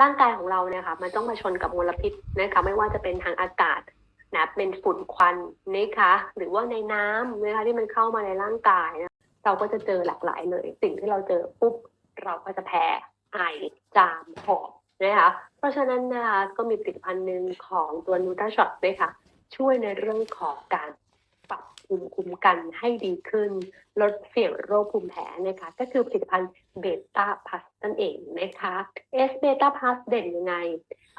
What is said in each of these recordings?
ร่างกายของเราเนี่ยค่ะมันต้องมาชนกับมลพิษนะคะไม่ว่าจะเป็นทางอากาศนะเป็นฝุ่นควันนะคะหรือว่าในน้ำนะคะที่มันเข้ามาในร่างกายนะเราก็จะเจอหลากหลายเลย สิ่งที่เราเจอปุ๊บเราก็จะแพ้ไอจามหอบนะคะเพราะฉะนั้นนะคะก็มีผลิตภัณฑ์หนึ่งของตัวนูตราช็อตด้วยค่ะช่วยในเรื่องของการ ปรับภูมิคุ้มกันให้ดีขึ้น ลดเสี่ยงโรคภูมิแพ้นะคะก็คือผลิตภัณฑ์เบต้าพัสนั่นเองนะคะเอสเบต้าพัสเด่นยังไง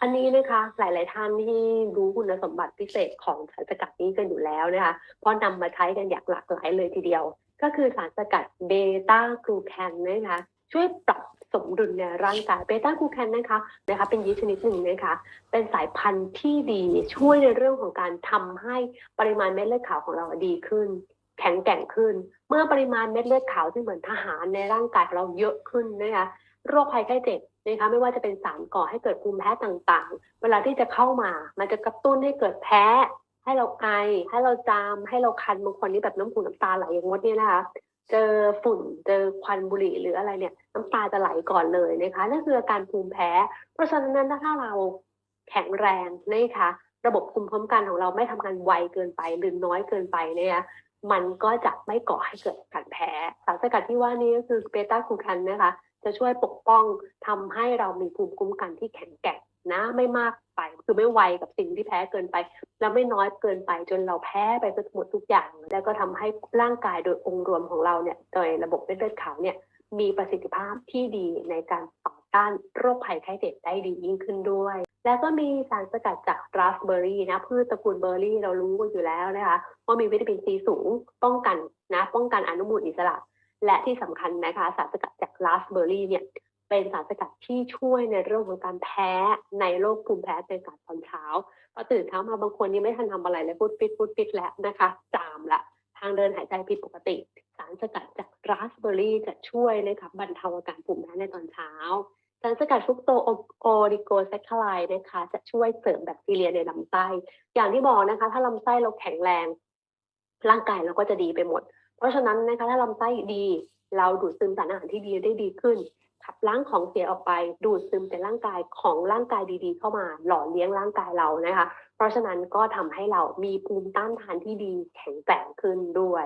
อันนี้นะคะหลาย ๆ ท่านที่รู้คุณสมบัติพิเศษของสารสกัดนี้กันอยู่แล้วนะคะเพราะนำมาใช้กันอย่างหลากหลายเลยทีเดียว ก็คือสารสกัดเบต้ากลูแคนนะคะช่วยปรับ มดุลในร่างกายเบต้ากลูแคนนะคะนะคะเป็นยีสต์ชนิดหนึ่งนะคะเป็นสายพันธุ์ที่ดีช่วยในเรื่องของการทำให้ปริมาณเม็ดเลือดขาวของเราดีขึ้น แข็งแกร่งขึ้น เมื่อปริมาณเม็ดเลือดขาวที่เหมือนทหารในร่างกายของเราเยอะขึ้นนะคะโรคภัยไข้เจ็บนะคะไม่ว่าจะเป็นสารก่อให้เกิดภูมิแพ้ต่างๆ เวลาที่จะเข้ามา มันจะกระตุ้นให้เกิดแพ้ ให้เราไอ ให้เราจาม ให้เราคันบางคนนี่แบบน้ำหูน้ำตาไหลอย่างมดเนี่ยนะคะ เจอฝุ่นเจอควันบุหรี่หรืออะไรเนี่ย น้ำตาจะไหลก่อนเลยนะคะนั่นคืออาการภูมิแพ้ เพราะฉะนั้นถ้าเราแข็งแรงนะคะระบบภูมิคุ้มกันของเราไม่ทำงานไวเกินไปหรือน้อยเกินไปเนี่ยมันก็จะไม่ก่อให้เกิดการแพ้สารสกัดที่ว่านี้ก็คือเบต้ากลูแคนนะคะ จะช่วยปกป้องทำให้เรามีภูมิคุ้มกันที่แข็งแกร่ง นะไม่มากไปคือไม่ไวกับสิ่งที่แพ้เกินไป แล้วไม่น้อยเกินไปจนเราแพ้ไปหมดทุกอย่าง แล้วก็ทำให้ร่างกายโดยองค์รวมของเราเนี่ยโดยระบบเม็ดเลือดขาวเนี่ยมีประสิทธิภาพที่ดีในการต่อต้านโรคภัยไข้เจ็บได้ดียิ่งขึ้นด้วย แล้วก็มีสารสกัดจากราสเบอร์รี่นะพืชตระกูลเบอร์รี่เรารู้กันอยู่แล้วนะคะว่ามีวิตามินซีสูงป้องกันนะป้องกันอนุมูลอิสระ และที่สำคัญนะคะสารสกัดจากราสเบอร์รี่เนี่ย เป็นสารสกัดที่ช่วยในเรื่องของการแพ้ในโรคภูมิแพ้ในการตอนเช้าพอตื่นเช้ามาบางคนนี่ไม่ทันทำอะไรเลยพูดปิดพูดปิดแล้วนะคะจามละทางเดินหายใจผิดปกติ สารสกัดจากราสเบอร์รี่จะช่วยนะคะบรรเทาอาการภูมิแพ้ในตอนเช้า สารสกัดฟุกโตโอริโกแซคคาไลนะคะ จะช่วยเสริมแบคทีเรียในลำไส้อย่างที่บอกนะคะ ถ้าลำไส้เราแข็งแรง ร่างกายเราก็จะดีไปหมด เพราะฉะนั้นนะคะถ้าลำไส้ดีเราดูดซึมสารอาหารที่ดีได้ดีขึ้น ขับล้างของเสียออกไป ดูดซึมแต่ร่างกายของร่างกายดีๆ เข้ามา หล่อเลี้ยงร่างกายเรานะคะ เพราะฉะนั้นก็ทำให้เรามีภูมิต้านทานที่ดีแข็งแกร่งขึ้นด้วย